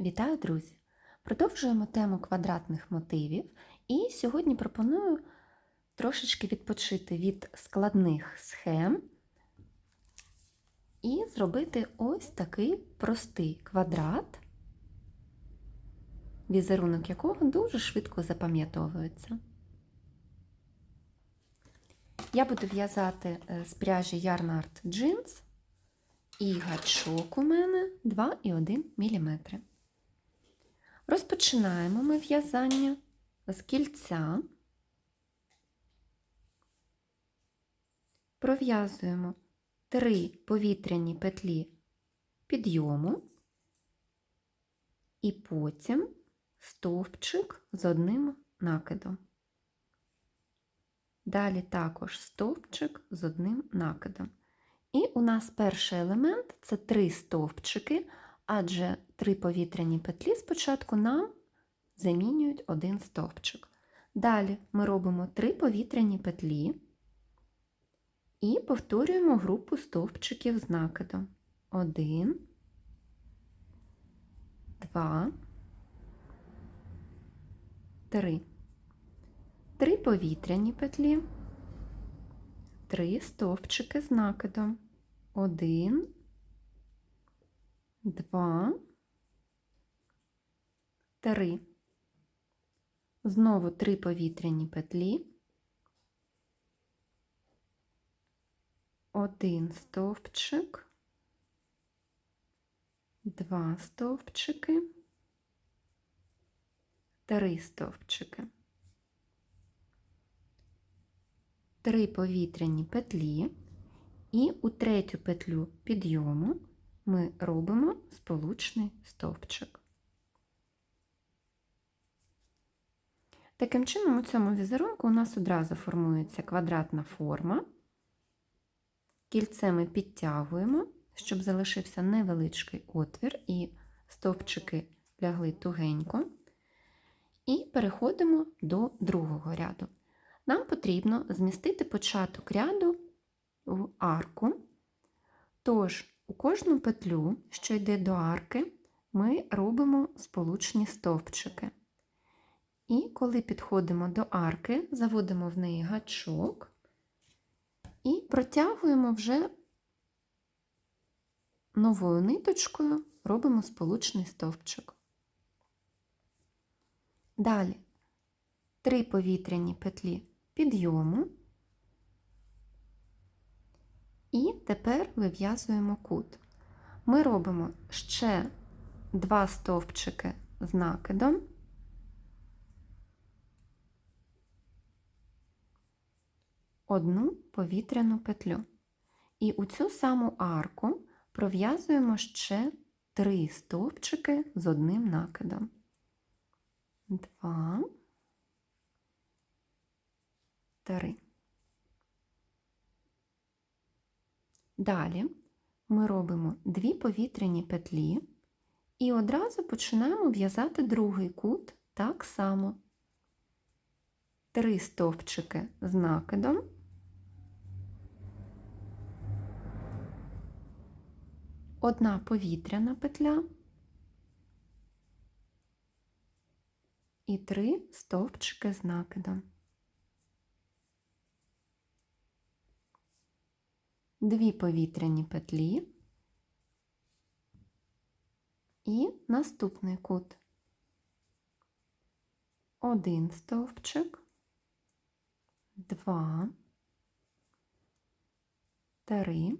Вітаю, друзі! Продовжуємо тему квадратних мотивів, і сьогодні пропоную трошечки відпочити від складних схем і зробити ось такий простий квадрат, візерунок якого дуже швидко запам'ятовується. Я буду в'язати е, з пряжі Yarn Jeans і гачок у мене 2,1 мм. Розпочинаємо ми в'язання з кільця, пров'язуємо 3 повітряні петлі підйому і потім стовпчик з одним накидом. Далі також стовпчик з одним накидом. І у нас перший елемент це три стовпчики, адже три повітряні петлі спочатку нам замінюють один стовпчик. Далі ми робимо три повітряні петлі і повторюємо групу стовпчиків з накидом. Один, два, три. Три повітряні петлі, три стовпчики з накидом. Один, два, три. Знову три повітряні петлі, один стовпчик, два стовпчики, три стовпчики. Три повітряні петлі, і у третю петлю підйому ми робимо сполучний стовпчик. Таким чином, у цьому візерунку у нас одразу формується квадратна форма. Кільце ми підтягуємо, щоб залишився невеличкий отвір, і стовпчики лягли тугенько. І переходимо до другого ряду. Нам потрібно змістити початок ряду в арку. Тож, у кожну петлю, що йде до арки, ми робимо сполучні стовпчики. І коли підходимо до арки, заводимо в неї гачок і протягуємо вже новою ниточкою, робимо сполучний стовпчик. Далі три повітряні петлі підйому. І тепер вив'язуємо кут. Ми робимо ще два стовпчики з накидом. Одну повітряну петлю. І у цю саму арку пров'язуємо ще три стовпчики з одним накидом. Два, три. Далі ми робимо дві повітряні петлі і одразу починаємо в'язати другий кут так само. Три стовпчики з накидом. Одна повітряна петля і три стовпчики з накидом. Дві повітряні петлі. І наступний кут. Один стовпчик, два, три,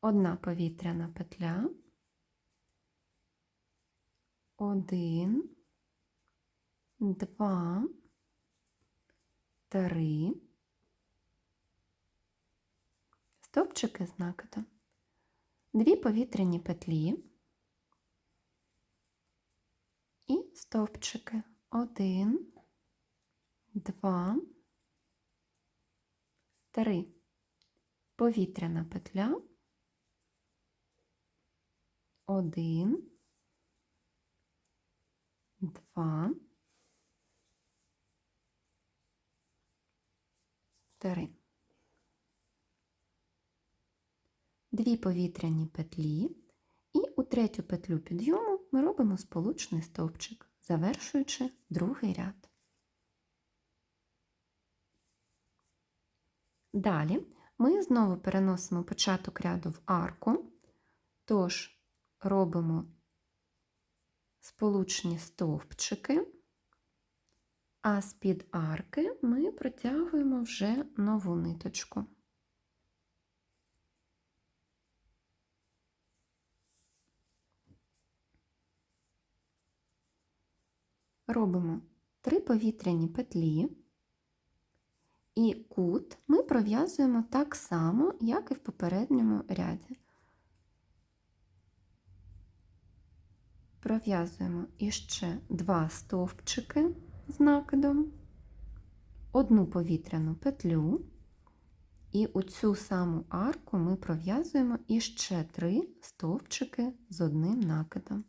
одна повітряна петля, один, два, три. Стовпчики з накидом, дві повітряні петлі і стовпчики. Один, два, три, повітряна петля, один, два, три. Дві повітряні петлі і у третю петлю підйому ми робимо сполучний стовпчик, завершуючи другий ряд. Далі ми знову переносимо початок ряду в арку, тож робимо сполучні стовпчики, а з-під арки ми протягуємо вже нову ниточку. Робимо три повітряні петлі, і кут ми пров'язуємо так само, як і в попередньому ряді. Пров'язуємо іще два стовпчики з накидом, одну повітряну петлю, і у цю саму арку ми пров'язуємо іще три стовпчики з одним накидом.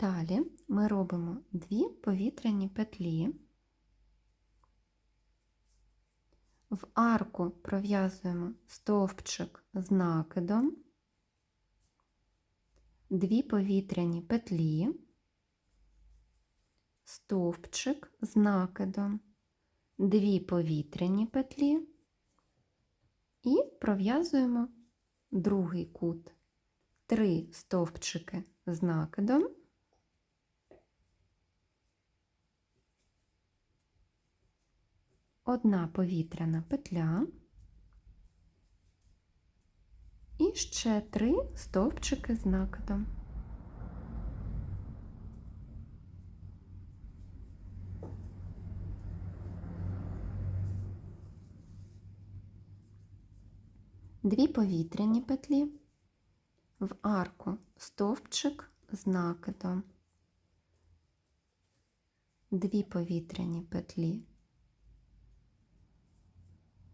Далі ми робимо дві повітряні петлі. В арку пров'язуємо стовпчик з накидом, дві повітряні петлі, стовпчик з накидом, дві повітряні петлі. І пров'язуємо другий кут, три стовпчики з накидом. Одна повітряна петля. І ще три стовпчики з накидом. Дві повітряні петлі, в арку стовпчик з накидом, дві повітряні петлі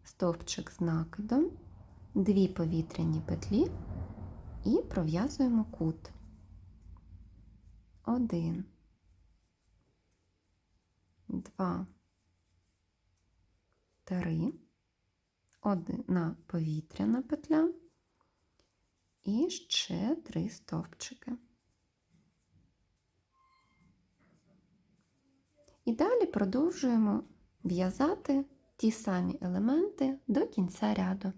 стовпчик з накидом, дві повітряні петлі і пров'язуємо кут. Один, два, три, одна повітряна петля і ще три стовпчики. І далі продовжуємо в'язати ті самі елементи до кінця ряду.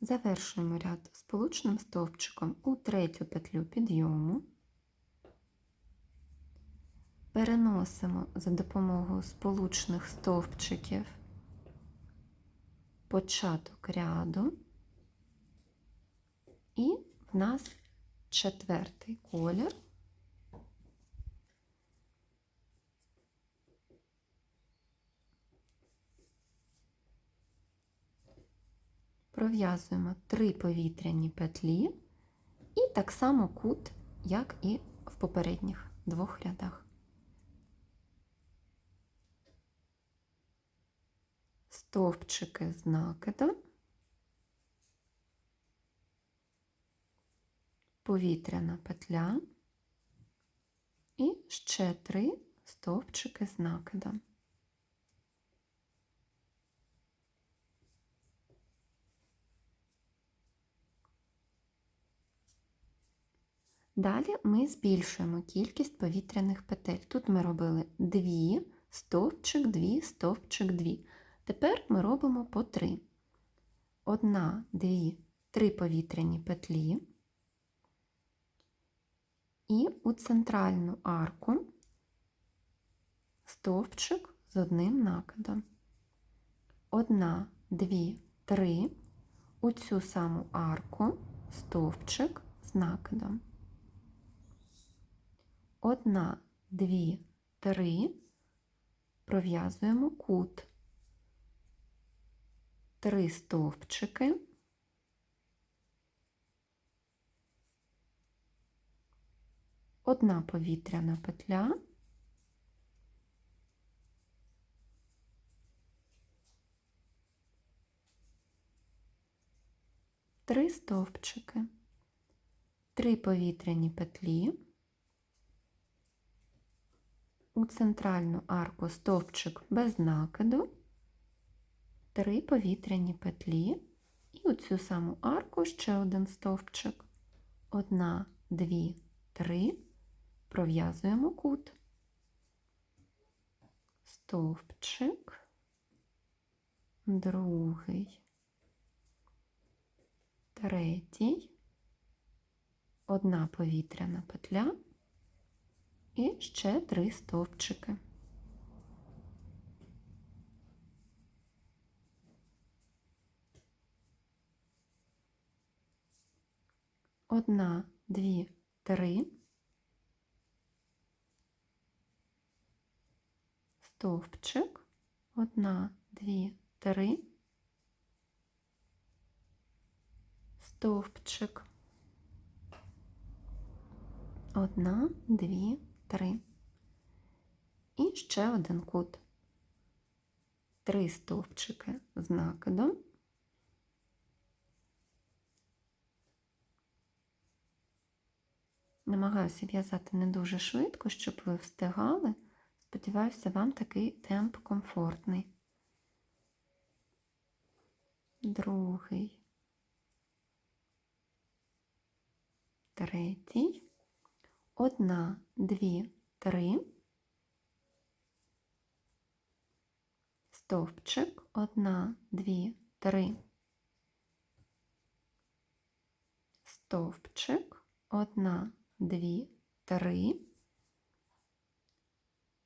Завершуємо ряд сполучним стовпчиком у третю петлю підйому, переносимо за допомогою сполучних стовпчиків початок ряду, і в нас четвертий колір. Пров'язуємо три повітряні петлі і так само кут, як і в попередніх двох рядах. Стовпчики з накидом, повітряна петля і ще три стовпчики з накидом. Далі ми збільшуємо кількість повітряних петель. Тут ми робили 2, стовпчик, 2, стовпчик, 2. Тепер ми робимо по 3. Одна, дві, три повітряні петлі. І у центральну арку стовпчик з одним накидом. Одна, дві, три. У цю саму арку стовпчик з накидом одна, дві, три, пров'язуємо кут, три стовпчики, одна повітряна петля, три стовпчики, 3 повітряні петлі. У центральну арку стовпчик без накиду, 3 повітряні петлі, і у цю саму арку ще один стовпчик. Одна, дві, три, пров'язуємо кут. Стовпчик, другий, третій, одна повітряна петля і ще три стовпчики. Одна, дві, три. Стовпчик. Одна, дві, три. Стовпчик. Одна, дві, три. І ще один кут. Три стовпчики з накидом. Намагаюся в'язати не дуже швидко, щоб ви встигали. Сподіваюся, вам такий темп комфортний. Другий. Третій. Одна, дві, три. Стовпчик. Одна, дві, три. Стовпчик. Одна, дві, три.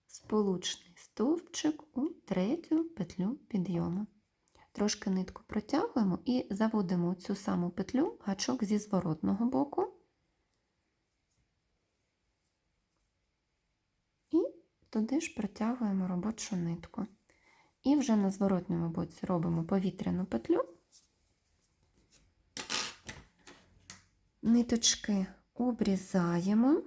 Сполучний стовпчик у третю петлю підйому. Трошки нитку протягуємо і заводимо цю саму петлю гачок зі зворотного боку. І туди ж протягуємо робочу нитку. І вже на зворотньому боці робимо повітряну петлю. Ниточки обрізаємо.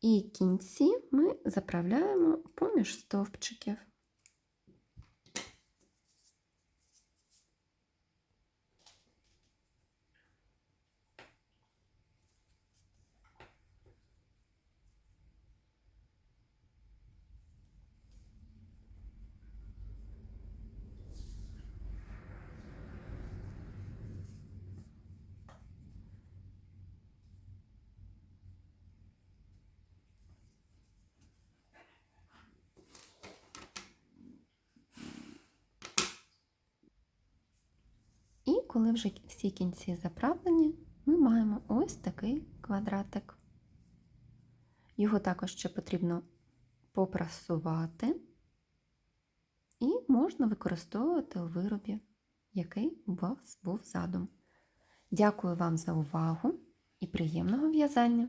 І кінці ми заправляємо поміж стовпчиків. І коли вже всі кінці заправлені, ми маємо ось такий квадратик. Його також ще потрібно попрасувати, і можна використовувати у виробі, який у вас був задум. Дякую вам за увагу і приємного в'язання!